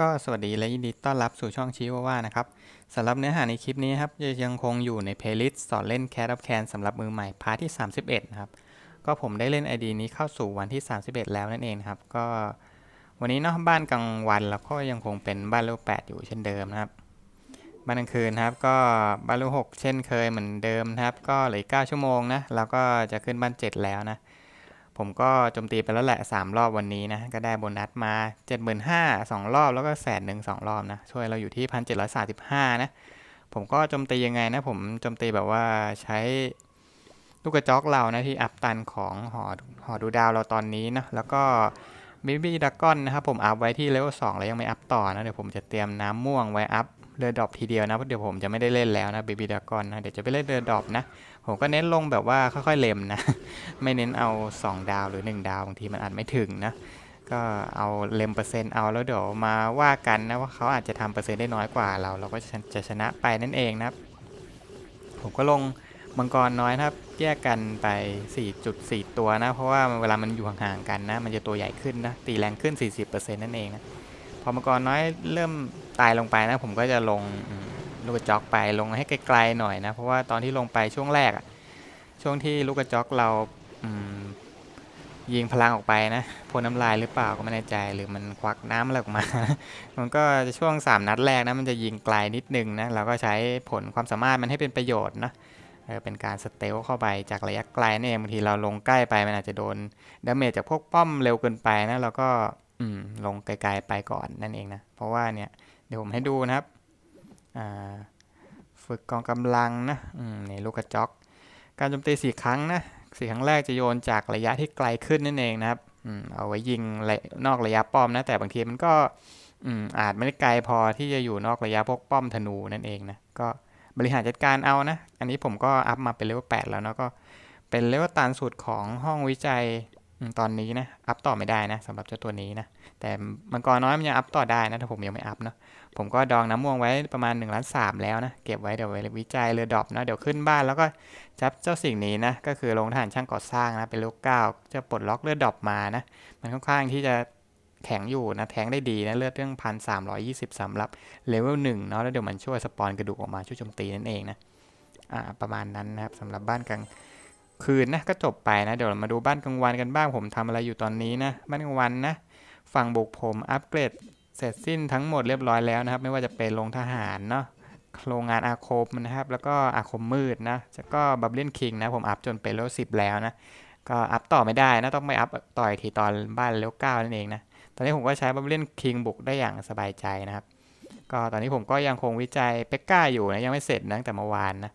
ก็สวัสดีและยินดีต้อนรับสู่ช่องชิวาว่านะครับสำหรับเนื้อหาในคลิปนี้ครับจะยังคงอยู่ในเพลย์ลิสต์สอนเล่น Cat of Can สำหรับมือใหม่พาร์ทที่ 31 นะครับ ก็ผมได้เล่น ID นี้เข้าสู่วันที่ 31 แล้วนั่นเองครับ ก็วันนี้เนาะบ้านกลางวันแล้วก็ยังคงเป็นบ้านเลเวล8อยู่เช่นเดิมนะครับบ้านกลางคืนครับก็บ้านเลเวล6เช่นเคยเหมือนเดิมนะครับ ก็เหลืออก9ชั่วโมงนะแล้วก็จะขึ้นบ้าน 7 แล้วนะ ผมก็โจมตีไปแล้วแหละ 3 รอบวันนี้นะ ก็ได้โบนัสมา 75,000 2 รอบแล้วก็แสนหนึ่งสองรอบนะ ช่วยเราอยู่ที่ 1,735 นะ ผมก็โจมตียังไงนะ ผมโจมตีแบบว่าใช้ลูกกระจอกเรานะที่อัพตันของหอหอดูดาวเราตอนนี้นะ แล้วก็บิบี้ดักกอนนะครับผมอัพไว้ที่เลเวล2แล้วยังไม่อัพต่อนะ เดี๋ยวผมจะเตรียมน้ำม่วงไว้อัพ เรือดรอปทีเดียวนะเพราะเดี๋ยวผมจะไม่ได้เล่นแล้วนะบิบี้ดักอนนะเดี๋ยวจะไปเล่นเรือดรอปนะ ผมก็เน้นลงแบบว่าค่อยๆเล็มนะ ไม่เน้นเอา 2 ดาวหรือ 1 ดาวบางทีมันอาจไม่ถึงนะ ก็เอาเล็มเปอร์เซ็นต์เอาแล้วเดี๋ยวมาว่ากันนะว่าเขาอาจจะทำเปอร์เซ็นต์ได้น้อยกว่าเรา เราก็จะชนะไปนั่นเองนะครับ ผมก็ลงมังกรน้อยนะครับแยกกันไป 4.4 ตัวนะ เพราะว่าเวลามันอยู่ห่างๆกันนะ มันจะตัวใหญ่ขึ้นนะ ตีแรงขึ้น 40%นั่นเองนะ อมังกรน้อยเริ่มตายลงไปนะ ผมก็จะลงลูกกระจอกไปลงให้ไกลๆหน่อยนะ เพราะว่าตอนที่ลงไปช่วงแรกอะช่วงที่ลูกกระจอกเรายิงพลังออกไปนะพ่นน้ำลายหรือเปล่าก็ไม่แน่ใจหรือมันควักน้ำอะไรออกมา มันก็จะช่วง 3 นัดแรกนะมันจะยิงไกลนิดนึงนะเราก็ใช้ผลความสามารถมันให้เป็นประโยชน์นะเป็นการสเตลเข้าไปจากระยะไกลนี่เองบางทีเราลงใกล้ไปมันอาจจะโดนดาเมจจากพวกป้อมเร็วเกินไปนะเราก็ อืมลงไกลๆไปก่อนนั่นเองนะ เพราะว่าเนี่ยเดี๋ยวผมให้ดูนะครับอ่าฝึกกองกำลังนะอืมนี่ลูกกระจอก การโจมตีสี่ครั้งนะสี่ครั้งแรกจะโยนจากระยะที่ไกลขึ้นนั่นเองนะครับอืมเอาไว้ยิงะนอกระยะป้อมนะ แต่บางทีมันก็อืมอาจไม่ได้ไกลพอที่จะอยู่นอกระยะพวกป้อมธนูนั่นเองนะก็บริหารจัดการเอานะ อันนี้ผมก็อัพมาเป็นเลเวล8แล้วนะก็เป็นเลเวลตันสุดของห้องวิจัย ตอนนี้นะ อัพต่อไม่ได้นะสำหรับเจ้าตัวนี้นะ แต่มังกรน้อยมันยังอัพต่อได้นะ ถ้าผมยังไม่อัพเนาะ ผมก็ดองน้ำม่วงไว้ประมาณ1ล้านสามแล้วนะ เก็บไว้เดี๋ยวไว้วิจัยเรือดรอปนะเดี๋ยวขึ้นบ้านแล้วก็จับเจ้าสิ่งนี้นะ ก็คือลงทหารช่างก่อสร้างนะ เป็นลูกเก้าจะปลดล็อกเลือดดอปมานะ มันค่อนข้างที่จะแข็งอยู่นะ แทงได้ดีนะ เลือดเรื่องพันสามร้อยยี่สิบสำหรับเลเวลหนึ่งเนาะ แล้วเดี๋ยวมันช่วยสปอนกระดูกออกมาช่วยโจมตีนั่นเองนะ อ่า ประมาณนั้นนะครับสำหรับบ้านกลาง คืนนะก็จบไปนะ เดี๋ยวเรามาดูบ้านกลางวันกันบ้างผมทำอะไรอยู่ตอนนี้นะ บ้านกลางวันนะ ฝั่งบุกผมอัปเกรดเสร็จสิ้นทั้งหมดเรียบร้อยแล้วนะครับ ไม่ว่าจะเป็นโรงทหารเนาะโรงงานอาคมนะครับ แล้วก็อาคมมืดนะแล้วก็บับเบิลคิงนะ ผมอัพจนเป็นเลเวลสิบแล้วนะ ก็อัพต่อไม่ได้นะ ต้องไปอัพต่อยทีตอนบ้านเลเวลเก้านั่นเองนะ ตอนนี้ผมก็ใช้บับเบิลคิงบุกได้อย่างสบายใจนะครับ ก็ตอนนี้ผมก็ยังคงวิจัยเป็กก้าอยู่นะ ยังไม่เสร็จนะตั้งแต่เมื่อวานนะ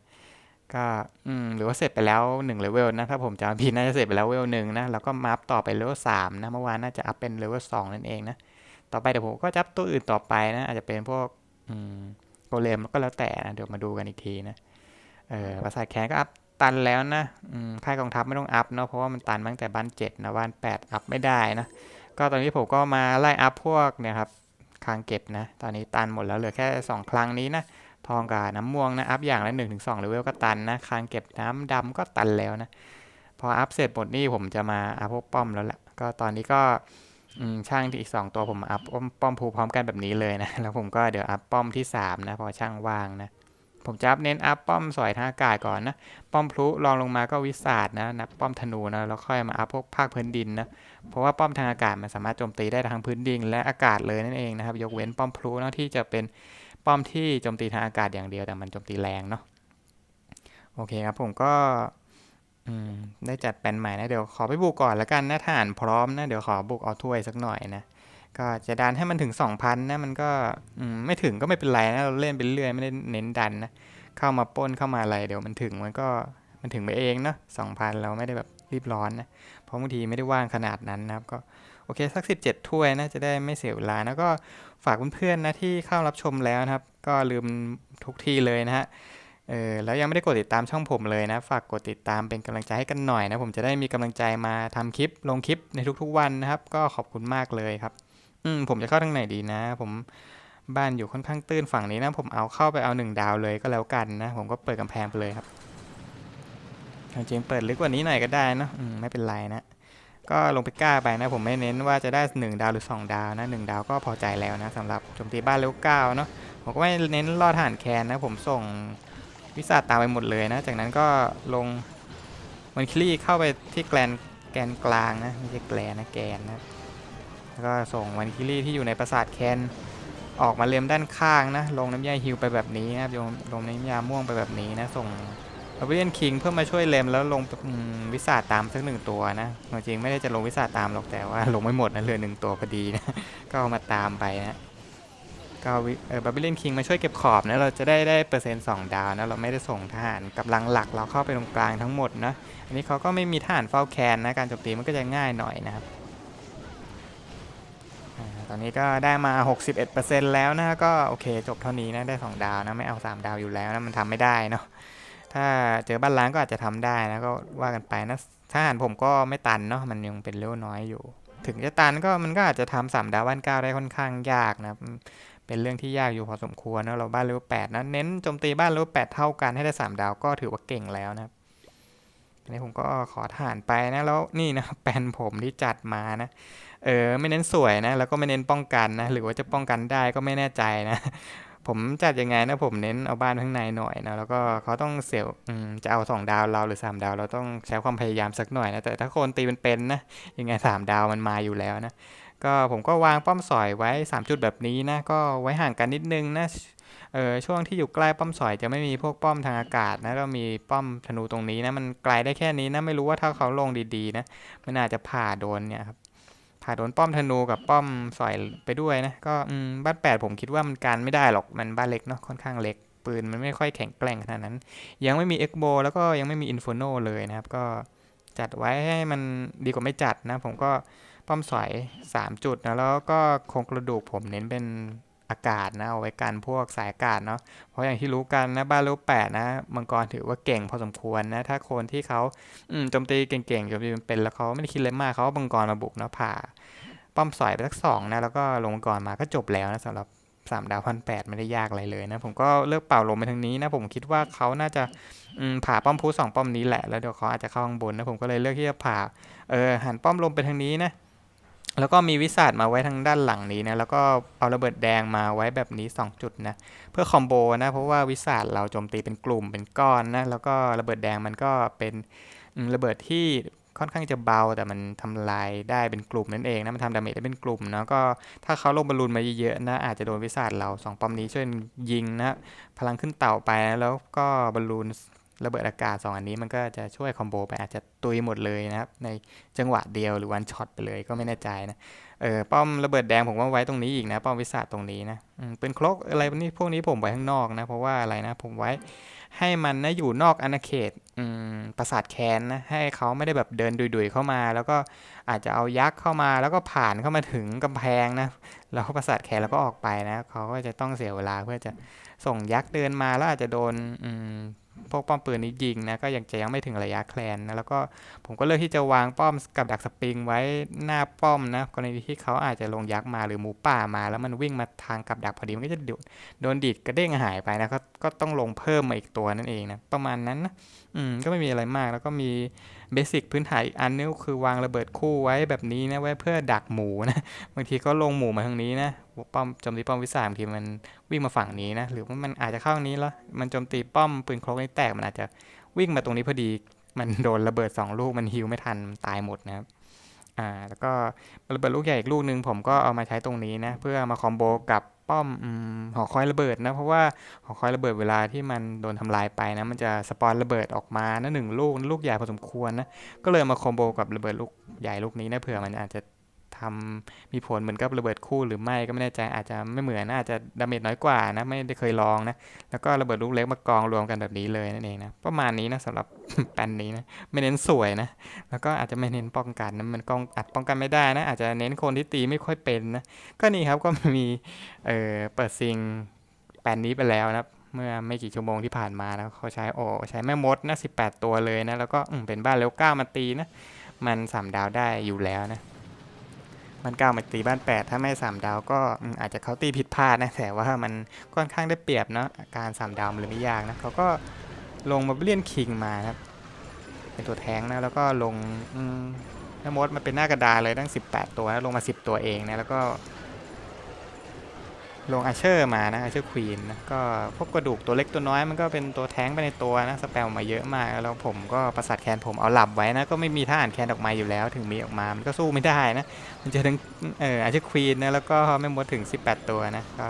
ก็อืมหรือว่าเสร็จไปแล้ว1เลเวลนะถ้าผมจำผิดน่าจะเสร็จไปแล้วเลเวลหนึ่งนะแล้วก็มาอัพต่อไปเลเวลสามนะเมื่อวานน่าจะอัพเป็นเลเวลสองนั่นเองนะต่อไปเดี๋ยวผมก็จับตัวอื่นต่อไปนะอาจจะเป็นพวกอืมโกเลมก็แล้วแต่นะเดี๋ยวมาดูกันอีกทีนะเออภาษาทแขนก็อัพตันแล้วนะอืมค่ายกองทัพไม่ต้องอัพเนาะเพราะว่ามันตันตั้งแต่บ้านเจ็ดนะบ้านแปดอัพไม่ได้นะก็ตอนนี้ผมก็มาไล่อัพพวกเนี่ยครับคางเก็บนะ ตอนนี้ตันหมดแล้วเหลือแค่ 2 ครั้งนี้นะ ทองกับน้ำม่วงนะ อัพอย่างละ1นถึงสเลเวลก็ตันนะคางเก็บน้ำดำก็ตันแล้วนะ พออัพเสร็จหมดนี่ผมจะมาอัพพวกป้อมแล้วแหละก็ตอนนี้ก็ช่างที่อีก 2 ตัวผมอัพป้อมภูพร้อมกันแบบนี้เลยนะ แล้วผมก็เดี๋ยวอัพป้อมที่ 3 นะ พอช่างว่างนะ ผมจะอัพเน้นอัพป้อมสอยทางอากาศก่อนนะ ป้อมพลุรองลงมาก็วิสาดนะนะป้อมธนูนะ แล้วค่อยมาอัพพวกภาคพื้นดินนะ เพราะว่าป้อมทางอากาศมันสามารถโจมตีได้ทั้งพื้นดินและอากาศเลยนั่นเองนะครับ ยกเว้นป้อมพลุนะที่จะเป็น ป้อมที่โจมตีทางอากาศอย่างเดียวแต่มันโจมตีแรงเนาะโอเคครับผมก็ได้จัดแปลนใหม่นะเดี๋ยวขอไปบุกก่อนล้วกันนะฐานพร้อมนะเดี๋ยวขอบุกเอาถ้วยสักหน่อยนะก็จะดันให้มันถึง 2,000นะมันก็ไม่ถึงก็ไม่เป็นไรนะเราเล่นไปเรื่อยไม่ได้เน้นดันนะเข้ามาป้นเข้ามาอะไรเดี๋ยวมันถึงมันก็มันถึงไปเองเนาะ2,000เราไม่ได้แบบรีบร้อนนะเพราะบางทีไม่ได้ว่างขนาดนั้นนะครับก็ โอเคสัก 17 ถ้วยนะจะได้ไม่เสียเวลาแล้วก็ฝากเพื่อนๆนะที่เข้ารับชมแล้วนะครับ ก็ลืมทุกที่เลยนะฮะเออแล้วยังไม่ได้กดติดตามช่องผมเลยนะ ฝากกดติดตามเป็นกำลังใจให้กันหน่อยนะ ผมจะได้มีกำลังใจมาทำคลิปลงคลิปในทุกๆวันนะครับ ก็ขอบคุณมากเลยครับ อืมผมจะเข้าทางไหนดีนะ ผมบ้านอยู่ค่อนข้างตื้นฝั่งนี้นะ ผมเอาเข้าไปเอาหนึ่งดาวเลยก็แล้วกันนะ ผมก็เปิดกำแพงไปเลยครับจริงๆเปิดลึกกว่านี้หน่อยก็ได้นะอืมไม่เป็นไรนะ ก็ลงไปกล้าไปนะ ผมไม่เน้นว่าจะได้ 1 ดาวหรือ 2 ดาวนะ1ดาวก็พอใจแล้วนะสำหรับโจมตีบ้านเลเวลเก้าเนาะผมก็ไม่เน้นล่อฐานแคนนะ ผมส่งวิสาตามไปหมดเลยนะ จากนั้นก็ลงมันคลี่เข้าไปที่แกลนแกนกลางนะไม่ใช่แกลนนะแกนนะแล้วก็ส่งวันคิลี่ที่อยู่ในปราสาทแคนออกมาเลมด้านข้างนะ ลงน้ำยาฮิวไปแบบนี้นะครับลงน้ำยาม่วงไปแบบนี้นะ ส่ง เลียนคิงเพื่อมาช่วยเลมแล้วลงวิสาตามสักหนึ่งตัวนะจริงๆไม่ได้จะลงวิสาตามหรอกแต่ว่าลงไม่หมดนะเหลือหนึ่งตัวพอดีนะก็เอามาตามไปนะก็เออบาเลียนคิงมาช่วยเก็บขอบนะเราจะได้ได้เปอร์เซ็นต์สองดาวนะเราไม่ได้ส่งทหารกำลังหลักเราเข้าไปตรงกลางทั้งหมดนะอันนี้เขาก็ไม่มีทหารเฝ้าแคนนะการโจมตีมันก็จะง่ายหน่อยนะครับตอนนี้ก็ได้มา 61%แล้วนะก็โอเคจบเท่านี้นะได้สองดาวนะไม่เอาสามดาวอยู่แล้วนะมันทำไม่ได้เนาะ ถ้าเจอบ้านล้างก็อาจจะทำได้นะก็ว่ากันไปนะถ้าหารผมก็ไม่ตันเนาะมันยังเป็นเลเวน้อยอยู่ ถึงจะตันก็มันก็อาจจะทำสามดาวบ้านเก้าได้ค่อนข้างยากนะเป็นเรื่องที่ยากอยู่พอสมควรนะเราบ้านเลเวแปดนะเน้นโจมตีบ้านเลเวแปดเท่ากันให้ได้สามดาวก็ถือว่าเก่งแล้วนะครับอันนี้ผมก็ขอทหารไปนะแล้วนี่นะแปนผมที่จัดมานะเออไม่เน้นสวยนะแล้วก็ไม่เน้นป้องกันนะหรือว่าจะป้องกันได้ก็ไม่แน่ใจนะ ผมจัดยังไงนะผมเน้นเอาบ้านข้างในหน่อยนะแล้วก็เขาต้องเสียวจะเอาสองดาวเราหรือสามดาว เราต้องใช้ความพยายามสักหน่อยนะแต่ถ้าคนตีเป็นๆนนะยังไงสามดาวมันมาอยู่แล้วนะก็ผมก็วางป้อมสอยไว้ 3 จุดแบบนี้นะก็ไว้ห่างกันนิดนึงนะเออช่วงที่อยู่ใกล้ป้อมสอยจะไม่มีพวกป้อมทางอากาศนะก็มีป้อมธนูตรงนี้นะมันไกลได้แค่นี้นะไม่รู้ว่าถ้าเขาลงดีๆนะมันอาจจะผ่าโดนเนี่ยครับ ผ่าโดนป้อมธนูกับป้อมสอยไปด้วยนะ ก็บ้านแปดผมคิดว่ามันการไม่ได้หรอกมันบ้านเล็กเนาะค่อนข้างเล็ก ปืนมันไม่ค่อยแข็งแกร่งขนาดนั้น ยังไม่มีเอ็กโบแล้วก็ยังไม่มีอินฟโนเลยนะครับ ก็จัดไว้ให้มันดีกว่าไม่จัดนะ ผมก็ป้อมสอย 3 จุดนะแล้วก็โครงกระดูกผมเน้นเป็น อากาศนะเอาไว้กันพวกสายอากาศเนาะเพราะอย่างที่รู้กันนะบ้านเลวแปดนะมังกรถือว่าเก่งพอสมควรนะถ้าคนที่เขาอืมโจมตีเก่งๆโจมตีเป็นแล้วเขาไม่ได้คิดอะไรมากเขาก็มังกรมาบุกเนาะผ่า ป้อมสอยไปสักสองนะแล้วก็ลงก่อนมาก็จบแล้วนะสำหรับสามดาวพันแปดไม่ได้ยากอะไรเลยนะ ผมก็เลือกเป่าลงไปทางนี้นะ ผมคิดว่าเขาน่าจะผ่าป้อมพูสองป้อมนี้แหละแล้วเดี๋ยวเขาอาจจะเข้าข้างบนนะผมก็เลยเลือกที่จะผ่าเออหันป้อมลงไปทางนี้นะ แล้วก็มีวิสาดมาไว้ทางด้านหลังนี้นะแล้วก็เอาระเบิดแดงมาไว้แบบนี้ 2 จุดนะเพื่อคอมโบนะเพราะว่าวิสาดเราโจมตีเป็นกลุ่มเป็นก้อนนะแล้วก็ระเบิดแดงมันก็เป็นระเบิดที่ค่อนข้างจะเบาแต่มันทำลายได้เป็นกลุ่มนั่นเองนะมันทำดาเมจได้เป็นกลุ่มเนาะก็ถ้าเขาลงบอลลูนมาเยอะๆนะอาจจะโดนวิสาดเราสองป้อมนี้ช่วยยิงนะพลังขึ้นเต่าไปนะแล้วก็บอลลูน ระเบิดอากาศสองอันนี้มันก็จะช่วยคอมโบไปอาจจะตุยหมดเลยนะครับ ในจังหวะเดียวหรือวันช็อตไปเลยก็ไม่แน่ใจนะเออป้อมระเบิดแดงผมว่าไว้ตรงนี้อีกนะ ป้อมวิสาดตรงนี้นะเป็นครกอะไรพวกนี้พวกนี้ผมไว้ข้างนอกนะ เพราะว่าอะไรนะผมไว้ให้มันนะอยู่นอกอาณาเขตปราสาทแคนนะให้เขาไม่ได้แบบเดินดุยๆเข้ามา แล้วก็อาจจะเอายักษ์เข้ามา แล้วก็ผ่านเข้ามาถึงกำแพงนะแล้วปราสาทแคนแล้วก็ออกไปนะเขาก็จะต้องเสียเวลาเพื่อจะส่งยักษ์เดินมาแล้วอาจจะโดน พวกป้อมปืนนี้ยิงนะก็ยังจะยังไม่ถึงระยะแคลนนะแล้วก็ผมก็เลือกที่จะวางป้อมกับดักสปริงไว้หน้าป้อมนะกรณีที่เขาอาจจะลงยักษ์มาหรือหมูป่ามาแล้วมันวิ่งมาทางกับดักพอดีมันก็จะโดนดนดีดกระเด้งหายไปนะก็ก็ต้องลงเพิ่มมาอีกตัวนั่นเองนะประมาณนั้นนะ อืมก็ไม่มีอะไรมาก แล้วก็มีเบสิกพื้นฐานอีกอันนึงคือวางระเบิดคู่ไว้แบบนี้นะไว้เพื่อดักหมูนะ บางทีก็ลงหมูมาทางนี้นะป้อมโจมตีป้อมวิสาบางทีมันวิ่งมาฝั่งนี้นะ หรือว่ามันอาจจะเข้าทางนี้แล้ว มันโจมตีป้อมปืนโครกนี่แตกมันอาจจะวิ่งมาตรงนี้พอดี มันโดนระเบิดสองลูกมันฮิวไม่ทันตายหมดนะครับอ่าแล้วก็ระเบิดลูกใหญ่อีกลูกหนึ่งผมก็เอามาใช้ตรงนี้นะ เพื่อมาคอมโบกับ ป้อมหอคอยระเบิดนะ เพราะว่าหอคอยระเบิดเวลาที่มันโดนทำลายไปนะ มันจะสปอนระเบิดออกมานะหนึ่งลูกลูกใหญ่พอสมควรนะ ก็เลยมาคอมโบกับระเบิดลูกใหญ่ลูกนี้นะเผื่อมันอาจจะ ทำมีผลเหมือนกับระเบิดคู่หรือไม่ก็ไม่แน่ใจอาจจะไม่เหมือนนะอาจจะดาเมจน้อยกว่านะไม่ได้เคยลองนะแล้วก็ระเบิดลูกเล็กมากองรวมกันแบบนี้เลยนั่นเองนะประมาณนี้นะสำหรับแปนนี้นะไม่เน้นสวยนะแล้วก็อาจจะไม่เน้นป้องกันนะมันกองอาจป้องกันไม่ได้นะ อาจจะเน้นคนที่ตีไม่ค่อยเป็นนะก็นี่ครับก็มีเอ่อเปิดซิงแปนนี้ไปแล้วนะครับเมื่อไม่กี่ชั่วโมงที่ผ่านมานะเขาใช้โอ้ใช้แม่มดนะ18 ตัวเลยนะ แล้วก็อืมเป็นบ้านเร็วก้ามาตีนะ มันสามดาวได้อยู่แล้วนะ มันเก้ามาตีบ้านแปดถ้าไม่สามดาวก็อาจจะเขาตีผิดพลาดนะแต่ว่ามันค่อนข้างได้เปรียบเนาะการสามดาวมันเลยไม่ยากนะเขาก็ลงมาเลียนคิงมาครับ เป็นตัวแทงนะแล้วก็ลงอืมแม่มดมันเป็นหน้ากระดาเลยตั้ง 18 ตัวนะลงมา 10 ตัวเองนะแล้วก็ ลงอาเชอร์มานะอาเชอร์ควีนนะก็พวกกระดูกตัวเล็กตัวน้อยมันก็เป็นตัวแท้งไปในตัวนะสแปมมาเยอะมาก แล้วผมก็ประสาทแคนผมเอาหลับไว้นะก็ไม่มีท่าอ่านแคนออกมาอยู่แล้ว ถึงมีออกมา มันก็สู้ไม่ได้นะ มันจะถึงเอออาเชอร์ควีนนะแล้วก็ไม่มดถึง 18 ตัวนะก็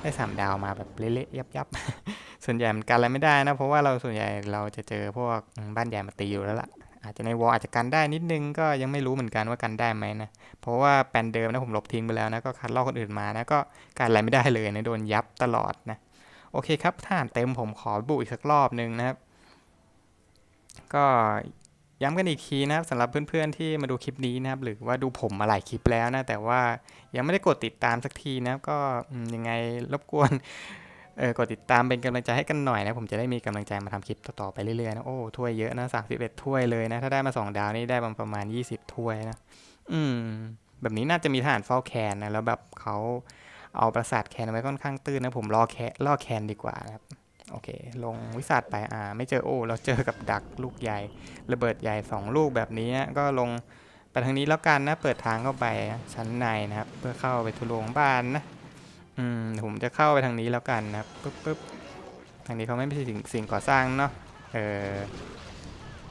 ได้สามดาวมาแบบเละๆยับๆส่วนใหญ่มันกันอะไรไม่ได้นะเพราะว่าเราส่วนใหญ่เราจะเจอพวกบ้านใหญ่มาตีอยู่แล้วล่ะ อาจจะในวอลอาจจะกันได้นิดนึงก็ยังไม่รู้เหมือนกันว่ากันได้ไหมนะ เพราะว่าแปนเดิมนะผมลบทิ้งไปแล้วนะก็คัดลอกคนอื่นมานะก็การอะไรไม่ได้เลยนะโดนยับตลอดนะโอเคครับถ้าอ่านเต็มผมขอบุอีกสักรอบหนึ่งนะครับ ก็ย้ำกันอีกทีนะครับสำหรับเพื่อนๆที่มาดูคลิปนี้นะครับ หรือว่าดูผมมาหลายคลิปแล้วนะ แต่ว่ายังไม่ได้กดติดตามสักทีนะครับ ก็ยังไงรบกวน เออกดติดตามเป็นกำลังใจให้กันหน่อยนะ ผมจะได้มีกำลังใจมาทำคลิปต่อๆไปเรื่อยๆนะ โอ้ถ้วยเยอะนะ31ถ้วยเลยนะ ถ้าได้มา2ดาวนี่ได้ประมาณ20ถ้วยนะ อืม แบบนี้น่าจะมีทหารเฝ้าแคนนะ แล้วแบบเขาเอาประสาทแคนไว้ค่อนข้างตื้นนะ ผมรอแคนล่อแคนดีกว่านะครับ โอเค ลงวิสัทไป อ่า ไม่เจอโอ้เราเจอกับดักลูกใหญ่ ระเบิดใหญ่2ลูกแบบนี้นะก็ลงไปทางนี้แล้วกันนะ เปิดทางเข้าไปชั้นในนะครับ เพื่อเข้าไปทุลงบ้านนะ อืมผมจะเข้าไปทางนี้แล้วกันนะครับปึ๊บปึ๊บทางนี้เขาไม่ใช่สิ่งสิ่งก่อสร้างเนาะเออ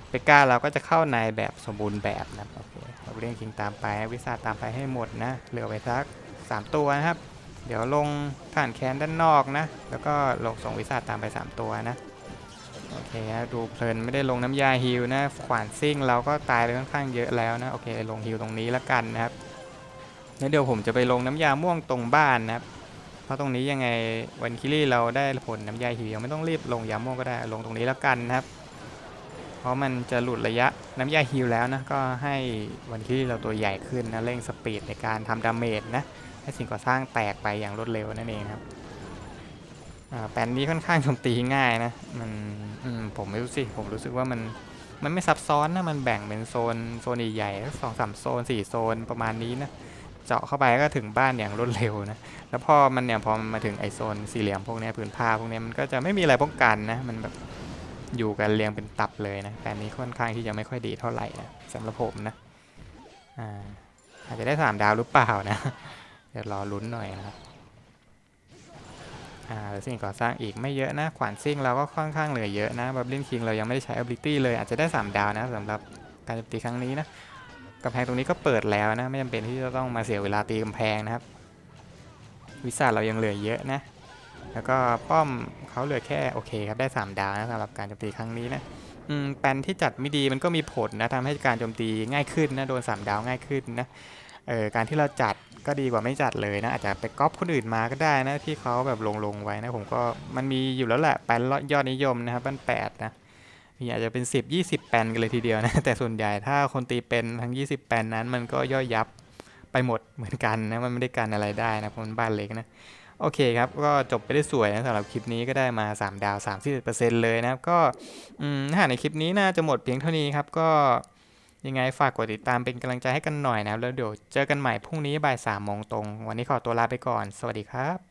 เปก้าเราก็จะเข้าในแบบสมบูรณ์แบบนะครับโอเคเราเรียงคิงตามไปวิสาตามไปให้หมดนะเหลือไว้สักสามตัวนะครับ เดี๋ยวลงผ่านแคนด้านนอกนะ แล้วก็ลงส่งวิสาตามไปสามตัวนะโอเคนะดูเพลินไม่ได้ลงน้ำยาฮิลนะขวานซิ่งเราก็ตายไปค่อนข้างเยอะแล้วนะโอเคลงฮิลตรงนี้แล้วกันนะครับแล้วเดี๋ยวผมจะไปลงน้ำยาม่วงตรงบ้านนะครับ ราะตรงนี้ยังไงวันคิรี่เราได้ผลน้ำยาหิวยังไม่ต้องรีบลงยาม่ก็ได้ลงตรงนี้แล้วกันนะครับ เพราะมันจะหลุดระยะน้ำยาฮิวแล้วนะก็ให้วันคิรี่เราตัวใหญ่ขึ้นนะเร่งสปีดในการทำดาเมจนะให้สิ่งก่อสร้างแตกไปอย่างรวดเร็วนั่นเองครับอ่าแปนนี้ค่อนข้างโจมตีง่ายนะมันมผมไม่รู้สิผมรู้สึกว่ามันมันไม่ซับซ้อนนะมันแบ่งเป็นโซนโซนใหญ่ๆสองสามโซนสี่โซนประมาณนี้นะ เจาะเข้าไปก็ถึงบ้านอย่างรวดเร็วนะ แล้วพอมันเนี่ยพอมาถึงไอโซนสี่เหลี่ยมพวกนี้ยผืนผ้าพวกนี้มันก็จะไม่มีอะไรป้องกันนะ มันแบบอยู่กันเรียงเป็นตับเลยนะ แต่นนี้ค่อนข้างที่จะไม่ค่อยดีเท่าไหร่นะสำหรับผมนะ อ่าอาจจะได้สามดาวหรือเปล่านะ เดี๋ยวรอลุ้นหน่อยนะครับอ่าสิ่งก่อสร้างอีกไม่เยอะนะ ขวานซิ่งเราก็ค่อนข้างเหลือเยอะนะบับลินคิงเรายังไม่ได้ใช้ ability เลยอาจจะได้สามดาวนะสำหรับการโจมตีครั้งนี้นะ กำแพงตรงนี้ก็เปิดแล้วนะ ไม่จำเป็นที่จะต้องมาเสียเวลาตีกำแพงนะครับ วิซ่าเรายังเหลือเยอะนะ แล้วก็ป้อมเขาเหลือแค่โอเคครับได้ 3 ดาวนะสำหรับการโจมตีครั้งนี้นะอืมแปนที่จัดไม่ดีมันก็มีผลนะทำให้การโจมตีง่ายขึ้นนะโดน 3 ดาวง่ายขึ้นนะเออการที่เราจัดก็ดีกว่าไม่จัดเลยนะอาจจะไปก๊อปคนอื่นมาก็ได้นะที่เขาแบบลงลงๆไว้นะผมก็มันมีอยู่แล้วแหละแปนยอดนิยมนะครับบ้านแปดนะ มีอาจจะเป็น 10 20 แปนกันเลยทีเดียวนะ แต่ส่วนใหญ่ถ้าคนตีเป็นทั้ง 20 แปนนั้น มันก็ย่อยยับไปหมดเหมือนกันนะ มันไม่ได้กันอะไรได้นะเพราะมันบ้านเล็กนะ โอเคครับ ก็จบไปได้สวยนะสำหรับคลิปนี้ก็ได้มา 3 ดาว30%เลยนะครับ ก็อืมถ้าในคลิปนี้น่าจะหมดเพียงเท่านี้ครับ ก็ยังไงฝากกดติดตามเป็นกำลังใจให้กันหน่อยนะครับแล้วเดี๋ยวเจอกันใหม่พรุ่งนี้บ่าย3โมงตรง วันนี้ขอตัวลาไปก่อน สวัสดีครับ